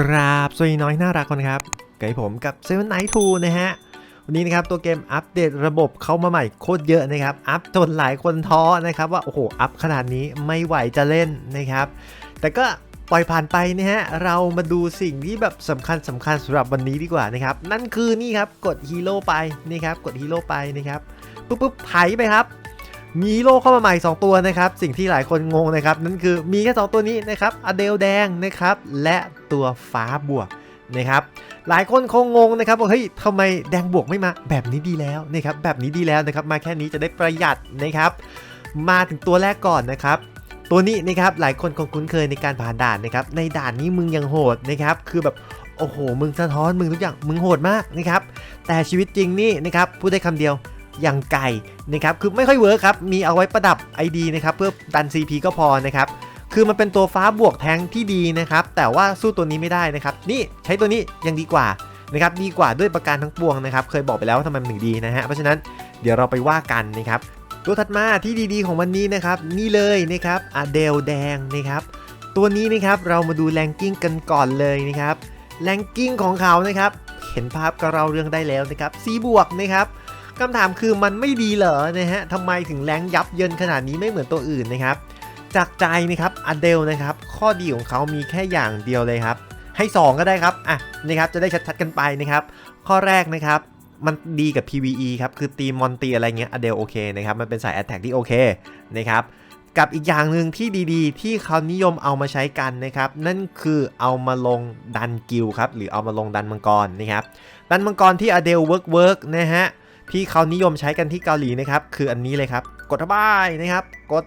กราบสวัสดีน้อยน่ารักคนครับไก่ผมกับเซเว่นไนท์ทูนะฮะ วันนี้นะครับตัวเกมอัปเดตระบบเข้ามาใหม่โคตรเยอะนะครับ อัพจนหลายคนท้อนะครับว่า โอ้โห อัพขนาดนี้ไม่ไหวจะเล่นนะครับ แต่ก็ปล่อยผ่านไปนะฮะ เรามาดูสิ่งที่แบบสำคัญสำคัญสำหรับวันนี้ดีกว่านะครับ นั่นคือนี่ครับกดฮีโร่ไปนี่ครับกดฮีโร่ไปนะครับปุ๊บปุ๊บไถไปครับ มีฮีโร่เข้ามาใหม่ 2 ตัวนะครับ สิ่งที่หลายคนงงนะครับ นั่นคือมีแค่ 2 ตัวนี้นะครับอเดลแดงนะครับ และตัวฟ้าบวกนะครับหลายคนคงงงนะครับว่าเฮ้ยทำไมแดงบวกไม่มาแบบนี้ดีแล้วนะครับแบบนี้ดีแล้วนะครับมาแค่นี้จะได้ประหยัดนะครับ มาถึงตัวแรกก่อนนะครับ ตัวนี้นะครับหลายคนคงคุ้นเคยในการผ่านด่านนะครับในด่านนี้มึงยังโหดนะครับคือแบบโอ้โหมึงสะท้อนมึงทุกอย่างมึงโหดมากนะครับแต่ชีวิตจริงนี่นะครับพูดได้คำเดียว อยังไก่นะครับคือไม่ค่อยเวิร์คครับมีเอาไว้ประดับ ID นะครับเพื่อดัน CP ก็พอนะครับคือมันเป็นตัวฟ้าบวกแทงที่ดีนะครับแต่ว่าสู้ตัวนี้ไม่ได้นะครับนี่ใช้ตัวนี้ยังดีกว่านะครับดีกว่าด้วยประการทั้งปวงนะครับเคยบอกไปแล้วว่าทำไมมันถึงดีนะฮะเพราะฉะนั้นเดี๋ยวเราไปว่ากันนะครับตัวถัดมาที่ดีๆของวันนี้นะครับนี่เลยนะครับอเดลแดงนะครับตัวนี้นะครับเรามาดูแรงกิ้งกันก่อนเลยนะครับแรงกิ้งของเขานะครับเห็นภาพก็เราเรื่องได้แล้วนะครับสีบวกนะครับ คำถามคือมันไม่ดีเหรอนะฮะทำไมถึงแรงยับเยินขนาดนี้ไม่เหมือนตัวอื่นนะครับ จากใจนะครับอเดลนะครับข้อดีของเขามีแค่อย่างเดียวเลยครับ ให้ 2 ก็ได้ครับอะนะครับจะได้ชัดๆกันไปนะครับ ข้อแรกนะครับมันดีกับ PVE ครับ คือตีมอนตีอะไรเงี้ยอเดลโอเคนะครับ มันเป็นสาย Attack ที่โอเคนะครับ กับอีกอย่างหนึ่งที่ดีๆ ที่เขานิยมเอามาใช้กันนะครับ นั่นคือเอามาลงดันกิลครับ หรือเอามาลงดันมังกรนะครับ ดันมังกรที่อเดลเวิร์กเวิร์กนะฮะ ที่เขานิยมใช้กันที่เกาหลีนะครับคืออันนี้เลยครับ กดเข้าไปนะครับ กด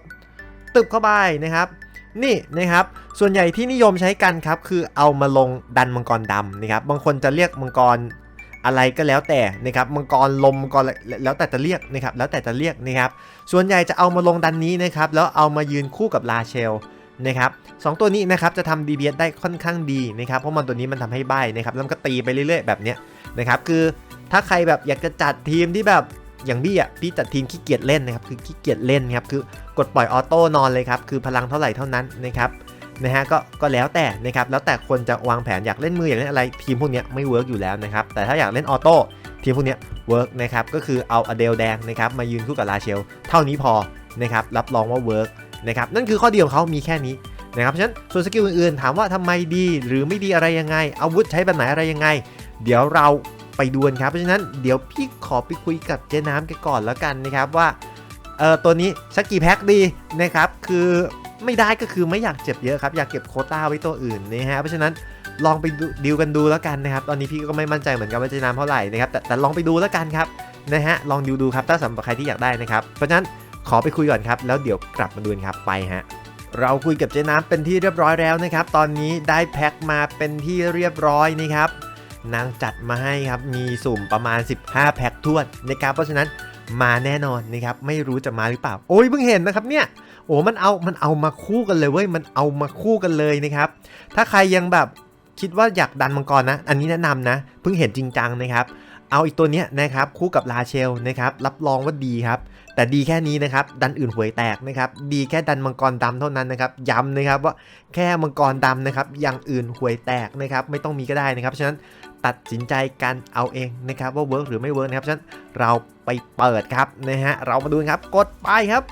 ตึบเข้าไปนะครับนี่นะครับ ส่วนใหญ่ที่นิยมใช้กันครับคือเอามาลงดันมังกรดำนะครับ บางคนจะเรียกมังกรอะไรก็แล้วแต่นะครับมังกรลมมังกรแล้วแต่จะเรียกนะครับ แล้วแต่จะเรียกนะครับ ส่วนใหญ่จะเอามาลงดันนี้นะครับ แล้วเอามายืนคู่กับลาเชลนะครับสองตัวนี้นะครับจะทำ DBS ได้ค่อนข้างดีนะครับ เพราะมันตัวนี้มันทำให้ใบนะครับ แล้วก็ตีไปเรื่อยๆแบบเนี้ยนะครับ คือ ถ้าใครแบบอยากจะจัดทีมที่แบบอย่างพี่อะพี่จัดทีมขี้เกียจเล่นนะครับคือขี้เกียจเล่นครับคือกดปล่อยออโต้นอนเลยครับคือพลังเท่าไหร่เท่านั้นนะครับนะฮะก็ก็แล้วแต่นะครับแล้วแต่คนจะวางแผนอยากเล่นมืออยากเล่นอะไรทีมพวกนี้ไม่เวิร์กอยู่แล้วนะครับแต่ถ้าอยากเล่นออโต้ทีมพวกนี้เวิร์กนะครับก็คือเอาอเดลแดงนะครับมายืนคู่กับลาเชล เท่านี้พอนะครับรับรองว่าเวิร์กนะครับนั่นคือข้อดีของเขามีแค่นี้นะครับเพราะฉะนั้นส่วนสกิลอื่นๆ ถามว่าทำไมดีหรือไม่ดีอะไรยังไง อาวุธใช้แบบไหนอะไรยังไง เดี๋ยวเรา ไปดูกันครับ เพราะฉะนั้นเดี๋ยวพี่ขอไปคุยกับเจ๊น้ำกันก่อนแล้วกันนะครับว่าเออตัวนี้สักกี่แพ็คดีนะครับคือไม่ได้ก็คือไม่อยากเจ็บเยอะครับอยากเก็บโคต้าไว้ตัวอื่นนะฮะเพราะฉะนั้นลองไปดูดิวกันดูแล้วกันนะครับ ตอนนี้พี่ก็ไม่มั่นใจเหมือนกันว่าจะนำเท่าไหร่นะครับแต่แต่ลองไปดูแล้วกันครับนะฮะลองดิวดูครับถ้าสำหรับใครที่อยากได้นะครับ เพราะฉะนั้นขอไปคุยก่อนครับ แล้วเดี๋ยวกลับมาดูกันครับไปฮะเราคุยกับเจ๊น้ำเป็นที่เรียบร้อยแล้วนะครับ ตอนนี้ได้แพ็คมาเป็นที่เรียบร้อยนะครับ นางจัดมาให้ครับ มีสุ่มประมาณ 15 แพ็คทวนนะครับเพราะฉะนั้นมาแน่นอนนะครับไม่รู้จะมาหรือเปล่า โอ้ยเพิ่งเห็นนะครับเนี่ยโอ้มันเอามันเอามาคู่กันเลยเว้ยมันเอามาคู่กันเลยนะครับถ้าใครยังแบบคิดว่าอยากดันมังกรนะ อันนี้แนะนำนะเพิ่งเห็นจริงจังนะครับ เอาอีกตัวเนี้ยนะครับคู่กับลาเชลนะครับรับรองว่าดีครับ แต่ดีแค่นี้นะครับ ดันอื่นหวยแตกนะครับ ดีแค่ดันมังกรดำเท่านั้นนะครับ ย้ำนะครับว่าแค่มังกรดำนะครับ อย่างอื่นหวยแตกนะครับ ไม่ต้องมีก็ได้นะครับ ฉะนั้นตัดสินใจกันเอาเองนะครับ ว่าเวิร์กหรือไม่เวิร์กนะครับ ฉะนั้นเราไปเปิดครับนะฮะ เรามาดูครับ กดไปครับ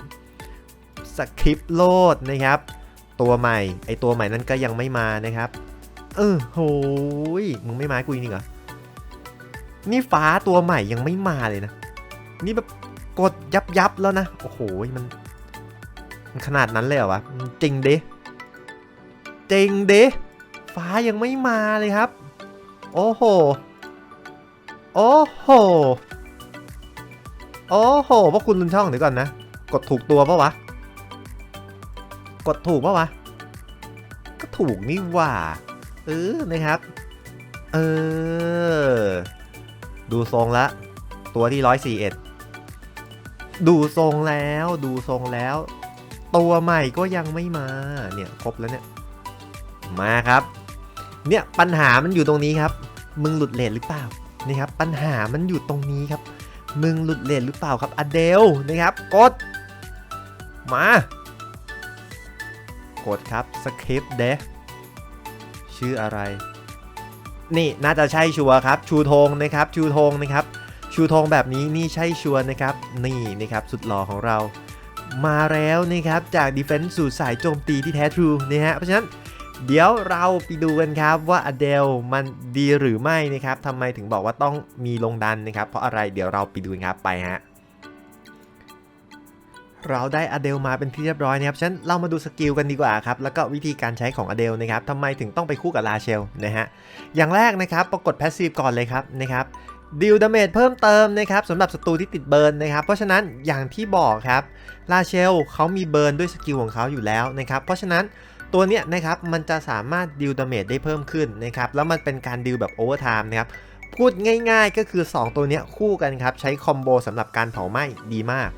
สคริปต์โหลดนะครับ ตัวใหม่ ไอตัวใหม่นั้นก็ยังไม่มานะครับ เออโหยมึงไม่มากูอีกเหรอ นี่ฟ้าตัวใหม่ยังไม่มาเลยนะ นี่แบบ กดยับยับแล้วนะ โอ้โหมันมันขนาดนั้นเลยเหรอวะจริงเด้จริงเด้ฟ้ายังไม่มาเลยครับ โอ้โห โอ้โห โอ้โหพวกคุณลุนช่องเดี๋ยวก่อนนะ กดถูกตัวปะวะ กดถูกปะวะ ก็ถูกนี่หว่า เออ นะครับ เออ ดูทรงละ ตัวที่ร้อยสี่เอ็ด ดูทรงแล้วดูทรงแล้ว ตัวใหม่ก็ยังไม่มาเนี่ยครบแล้วเนี่ยมาครับ เนี่ยปัญหามันอยู่ตรงนี้ครับ มึงหลุดเลทหรือเปล่านี่ครับปัญหามันอยู่ตรงนี้ครับ มึงหลุดเลทหรือเปล่าครับอเดลนะครับกด มากดครับสคริปต์เดชื่ออะไร นี่น่าจะใช่ชัวครับ ชูธงนะครับ ชูธงนะครับ ชูธงแบบนี้นี่ใช่ชวร์นะครับ นี่นะครับสุดหล่อของเรา มาแล้วนะครับจากดีเฟนส์สู่สายโจมตีที่แท้ทรูนะฮะเพราะฉะนั้นเดี๋ยวเราไปดูกันครับว่าอเดลมันดีหรือไม่นะครับทำไมถึงบอกว่าต้องมีลงดันนะครับ เพราะอะไรเดี๋ยวเราไปดูกันครับไปฮะเราได้อเดลมาเป็นที่เรียบร้อยนะครับฉันเรามาดูสกิลกันดีกว่าครับ แล้วก็วิธีการใช้ของอเดลนะครับทำไมถึงต้องไปคู่กับลาเชลนะฮะ อย่างแรกนะครับ ปรากฏแพสซีฟก่อนเลยครับนะครับ ดิวดาเมจเพิ่มเติมนะครับสำหรับศัตรูที่ติดเบิร์นนะครับ เพราะฉะนั้นอย่างที่บอกครับลาเชลเขามีเบิร์นด้วยสกิลของเขาอยู่แล้วนะครับ เพราะฉะนั้นตัวเนี้ยนะครับมันจะสามารถดิวดาเมจได้เพิ่มขึ้นนะครับแล้วมันเป็นการดิวแบบโอเวอร์ไทม์นะครับพูดง่ายๆก็คือ 2 ตัวเนี้ยคู่กันครับใช้คอมโบสำหรับการเผาไหม้ดีมาก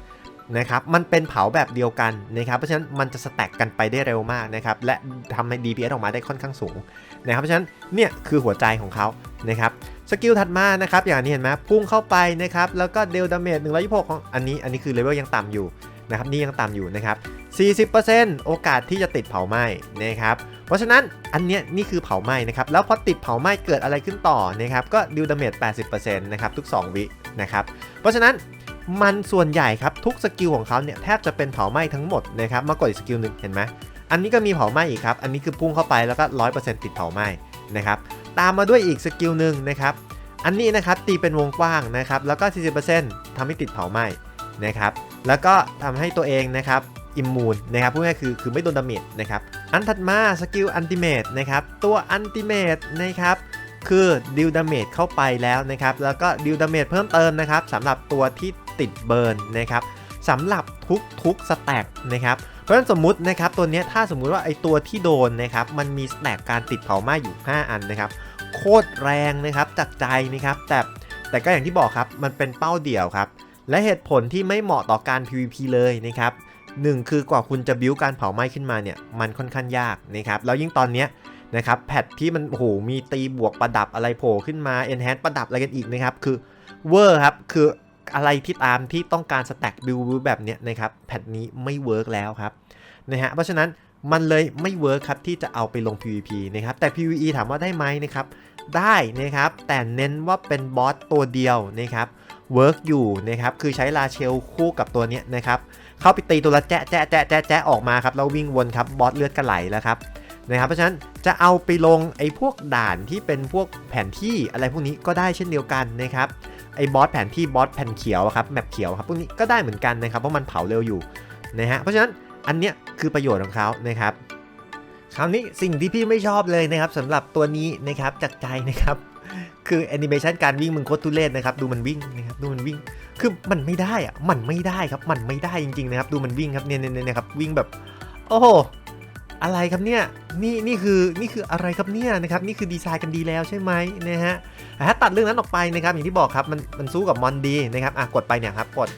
นะครับมันเป็นเผาแบบเดียวกันนะครับเพราะฉะนั้นมันจะสแต็กกันไปได้เร็วมากนะครับและทำให้ DPS ออกมาได้ค่อนข้างสูงนะครับเพราะฉะนั้นเนี่ยคือหัวใจของเขานะครับ สกิลถัดมานะครับอย่างนี้เห็นไหมพุ่งเข้าไปนะครับแล้วก็เดลดาเมจ126ของอันนี้อันนี้คือเลเวลยังต่ำอยู่นะครับนี่ยังต่ำอยู่นะครับ40%โอกาสที่จะติดเผาไหม้นะครับเพราะฉะนั้นอันเนี้ยนี่คือเผาไหม้นะครับแล้วพอติดเผาไหม้เกิดอะไรขึ้นต่อนะครับก็ดิวดาเมจ80%นะครับทุก 2 วินะครับเพราะฉะนั้นมันส่วนใหญ่ครับทุกสกิลของเขาเนี่ยแทบจะเป็นเผาไหม้ทั้งหมดนะครับมากดอีกสกิลหนึ่งเห็นไหมอันนี้ก็มีเผาไหม้อีกครับอันนี้คือพุ่งเข้าไปแล้วก็ 100%ติดเผาไหม้ นะครับตามมาด้วยอีกสกิลหนึ่งนะครับอันนี้นะครับตีเป็นวงกว้างนะครับแล้วก็ 40%ทำให้ติดเผาไหม้นะครับแล้วก็ทำให้ตัวเองนะครับอิมมูนนะครับพูดง่ายคือคือไม่โดนดาเมจนะครับอันถัดมาสกิลอันติเมตนะครับตัวอันติเมตนะครับคือดิวดาเมจเข้าไปแล้วนะครับแล้วก็ดิวดาเมจเพิ่มเติมนะครับสำหรับตัวที่ติดเบิร์นนะครับ สำหรับทุกทุกสแต็กนะครับเพราะฉะนั้นสมมุตินะครับตัวนี้ถ้าสมมุติว่าไอตัวที่โดนนะครับมันมีสแต็กการติดเผาไหม้อยู่ 5 อันนะครับโคตรแรงนะครับจากใจนะครับแต่แต่ก็อย่างที่บอกครับมันเป็นเป้าเดี่ยวครับและเหตุผลที่ไม่เหมาะต่อการ PVP เลยนะครับหนึ่งคือกว่าคุณจะบิ้วการเผาไหม้ขึ้นมาเนี่ยมันค่อนข้างยากนะครับแล้วยิ่งตอนเนี้ยนะครับแพทที่มันโอ้โหมีตีบวกประดับอะไรโผล่ขึ้นมา Enhance ประดับอะไรกันอีกนะครับคือเวอร์ครับคือ อะไรที่ตามที่ต้องการสแต็กบิวแบบเนี้ยนะครับแพทนี้ไม่เวิร์กแล้วครับนะฮะเพราะฉะนั้นมันเลยไม่เวิร์กครับที่จะเอาไปลง PVP นะครับแต่ PVE ถามว่าได้ไหมนะครับได้นะครับแต่เน้นว่าเป็นบอสตัวเดียวนะครับเวิร์กอยู่นะครับคือใช้ลาเชลคู่กับตัวเนี้ยนะครับเข้าไปตีตัวละแจ๊ะแจ๊ะแจ๊ะแจ๊ะแจ๊ะออกมาครับแล้ววิ่งวนครับบอสเลือดกระไหลแล้วครับนะครับเพราะฉะนั้นจะเอาไปลงไอ้พวกด่านที่เป็นพวกแผนที่อะไรพวกนี้ก็ได้เช่นเดียวกันนะครับ ไอ้บอสแผนที่บอสแผ่นเขียวครับแมปเขียวครับพวกนี้ก็ได้เหมือนกันนะครับเพราะมันเผาเร็วอยู่นะฮะเพราะฉะนั้นอันเนี้ยคือประโยชน์ของเขานะครับคราวนี้สิ่งที่พี่ไม่ชอบเลยนะครับสำหรับตัวนี้นะครับจากใจนะครับคือแอนิเมชันการวิ่งมึงโคตรทุเรศนะครับ ดูมันวิ่งนะครับดูมันวิ่งคือมันไม่ได้อะมันไม่ได้ครับมันไม่ได้จริงๆนะครับ ดูมันวิ่งครับเนี่ยเนี่ยเนี่ยครับวิ่งแบบ โอ้โห อะไรครับเนี่ยนี่นี่คือนี่คืออะไรครับเนี่ยนะครับนี่คือดีไซน์กันดีแล้วใช่ไหมนะฮะถ้าตัดเรื่องนั้นออกไปนะครับอย่างที่บอกครับมันมันสู้กับมอนดีนะครับอะกดไปเนี่ยครับกด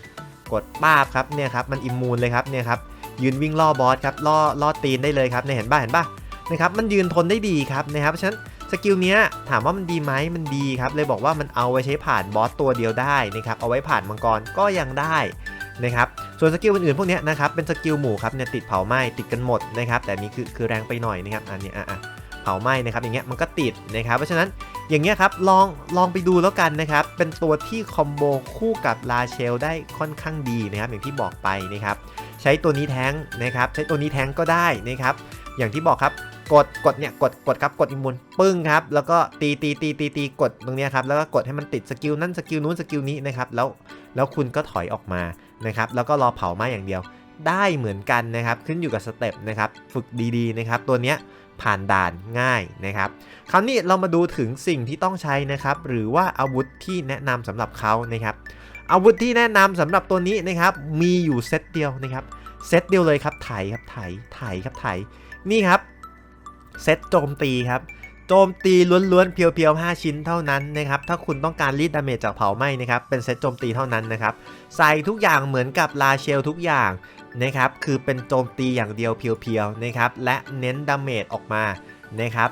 กดป้าบครับเนี่ยครับมันอิมมูนเลยครับเนี่ยครับยืนวิ่งล่อบอสครับล่อล่อตีนได้เลยครับเนี่ยเห็นป่ะเห็นป่ะนะครับมันยืนทนได้ดีครับนะครับเพราะฉะนั้นสกิลเนี้ยถามว่ามันดีไหมมันดีครับเลยบอกว่ามันเอาไว้ใช้ผ่านบอสตัวเดียวได้นะครับเอาไว้ผ่านมังกรก็ยังได้นะครับ ส่วนสกิลอื่นๆพวกนี้นะครับเป็นสกิลหมู่ครับเนี่ยติดเผาไหม้ติดกันหมดนะครับแต่นี้คือคือแรงไปหน่อยนะครับอันนี้อะอะเผาไหม้นะครับอย่างเงี้ยมันก็ติดนะครับเพราะฉะนั้นอย่างเงี้ยครับลองลองไปดูแล้วกันนะครับเป็นตัวที่คอมโบคู่กับลาเชลได้ค่อนข้างดีนะครับอย่างที่บอกไปนะครับใช้ตัวนี้แทงนะครับใช้ตัวนี้แทงก็ได้นะครับอย่างที่บอกครับกดกดเนี่ยกดกดครับกดอิมมูนปึ้งครับแล้วก็ตีตีตีตีตีกดตรงเนี้ยครับแล้วก็กดให้มันติดสกิลนั่นสกิลนู้นสกิลนี้นะครับแล้ว แล้วคุณก็ถอยออกมานะครับแล้วก็รอเผาไหม้อย่างเดียว ได้เหมือนกันนะครับขึ้นอยู่กับสเต็ปนะครับฝึกดีๆนะครับตัวเนี้ยผ่านด่านง่ายนะครับคราวนี้เรามาดูถึงสิ่งที่ต้องใช้นะครับ หรือว่าอาวุธที่แนะนำสำหรับเขานะครับ อาวุธที่แนะนำสำหรับตัวนี้นะครับ มีอยู่เซตเดียวนะครับเซตเดียวเลยครับไถครับไถไถครับไถนี่ครับเซตโจมตีครับ โจมตีล้วนๆเพียวๆ 5 ชิ้นเท่านั้นนะครับ ถ้าคุณต้องการรีดดาเมจจากเผาไหม้นะครับ เป็นเซตโจมตีเท่านั้นนะครับ ใส่ทุกอย่างเหมือนกับลาเชลทุกอย่างนะครับ คือเป็นโจมตีอย่างเดียวเพียวๆนะครับ และเน้นดาเมจออกมานะครับ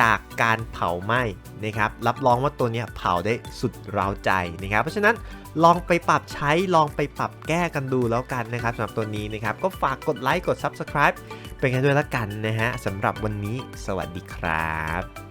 จากการเผาไหม้นะครับ รับรองว่าตัวนี้เผาได้สุดเร้าใจนะครับ เพราะฉะนั้นลองไปปรับใช้ ลองไปปรับแก้กันดูแล้วกันนะครับสำหรับตัวนี้นะครับ ก็ฝากกดไลค์ กด Subscribe เป็นกันด้วยแล้วกันนะฮะสำหรับวันนี้สวัสดีครับ